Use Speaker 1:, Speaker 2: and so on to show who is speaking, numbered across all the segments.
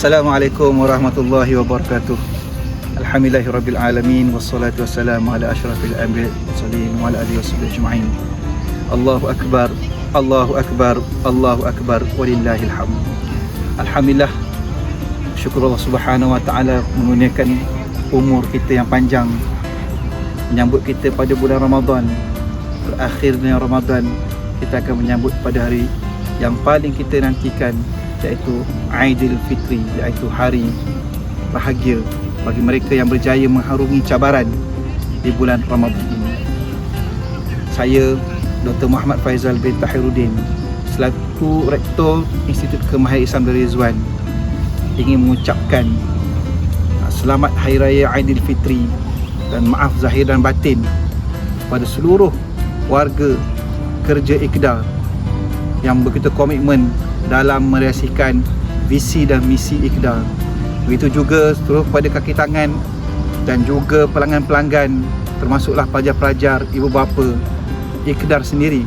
Speaker 1: Assalamualaikum warahmatullahi wabarakatuh. Alhamdulillahirabbil alamin wassalatu wassalamu ala asyrafil anbiya'i wal mursalin wa ala alihi wasahbihi ajma'in. Allahu akbar. Allahu akbar. Allahu akbar walillahil hamd. Alhamdulillah. Syukur Allah Subhanahu wa taala mengurniakan umur kita yang panjang menyambut kita pada bulan Ramadan. Berakhirnya Ramadan kita akan menyambut pada hari yang paling kita nantikan iaitu Aidilfitri iaitu hari bahagia bagi mereka yang berjaya mengharungi cabaran di bulan Ramadan ini. Saya Dr. Muhammad Faizal bin Tahiruddin selaku Rektor Institut Kemahir Islam Darul Rizwan ingin mengucapkan uh, selamat Hari Raya Aidilfitri dan maaf zahir dan batin kepada seluruh warga kerja IKDA yang begitu komitmen dalam merahsiakan visi dan misi IKDA. Begitu juga seluruh kepada kaki tangan dan juga pelanggan-pelanggan termasuklah pelajar-pelajar, ibu bapa IKDAR sendiri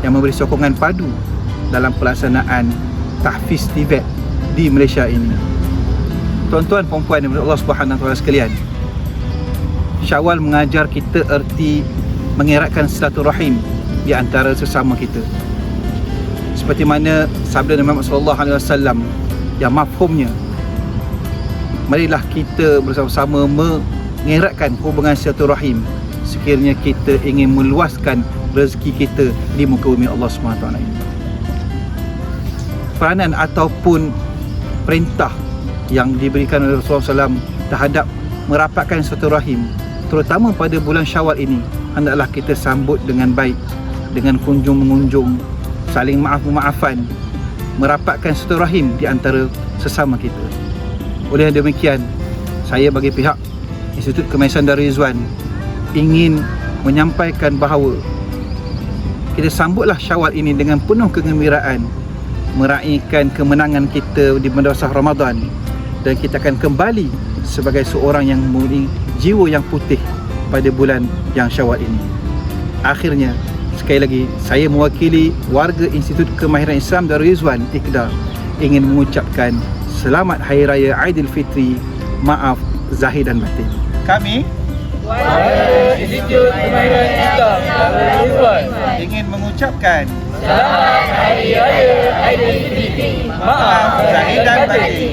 Speaker 1: yang memberi sokongan padu dalam pelaksanaan tahfiz TVET di Malaysia ini. Tuan-tuan perempuan yang Allah Taala sekalian. Syawal mengajar kita erti mengeratkan silaturahim di antara sesama kita seperti mana sabda Nabi Muhammad sallallahu alaihi wasallam yang mafhumnya. Marilah kita bersama-sama mengeratkan hubungan silaturahim sekiranya kita ingin meluaskan rezeki kita di muka bumi Allah SWT peranan ataupun perintah yang diberikan oleh Rasulullah SAW terhadap merapatkan silaturahim terutama pada bulan syawal ini hendaklah kita sambut dengan baik dengan kunjung-mengunjung saling maaf-maafan merapatkan silaturahim di antara sesama kita. Oleh demikian saya bagi pihak Institut Kemaisan Darul Rizwan ingin menyampaikan bahawa kita sambutlah syawal ini dengan penuh kegembiraan meraihkan kemenangan kita di mendasar Ramadan dan kita akan kembali sebagai seorang yang mempunyai jiwa yang putih pada bulan yang syawal ini. Akhirnya sekali lagi saya mewakili warga Institut Kemahiran Islam Darul Rizwan IKDA ingin mengucapkan selamat Hari Raya Aidilfitri maaf zahir dan batin. Kami
Speaker 2: Warga Institut Kemahiran Islam Darul Rizwan
Speaker 1: ingin mengucapkan
Speaker 2: Selamat Hari Raya Aidilfitri
Speaker 1: maaf zahir dan batin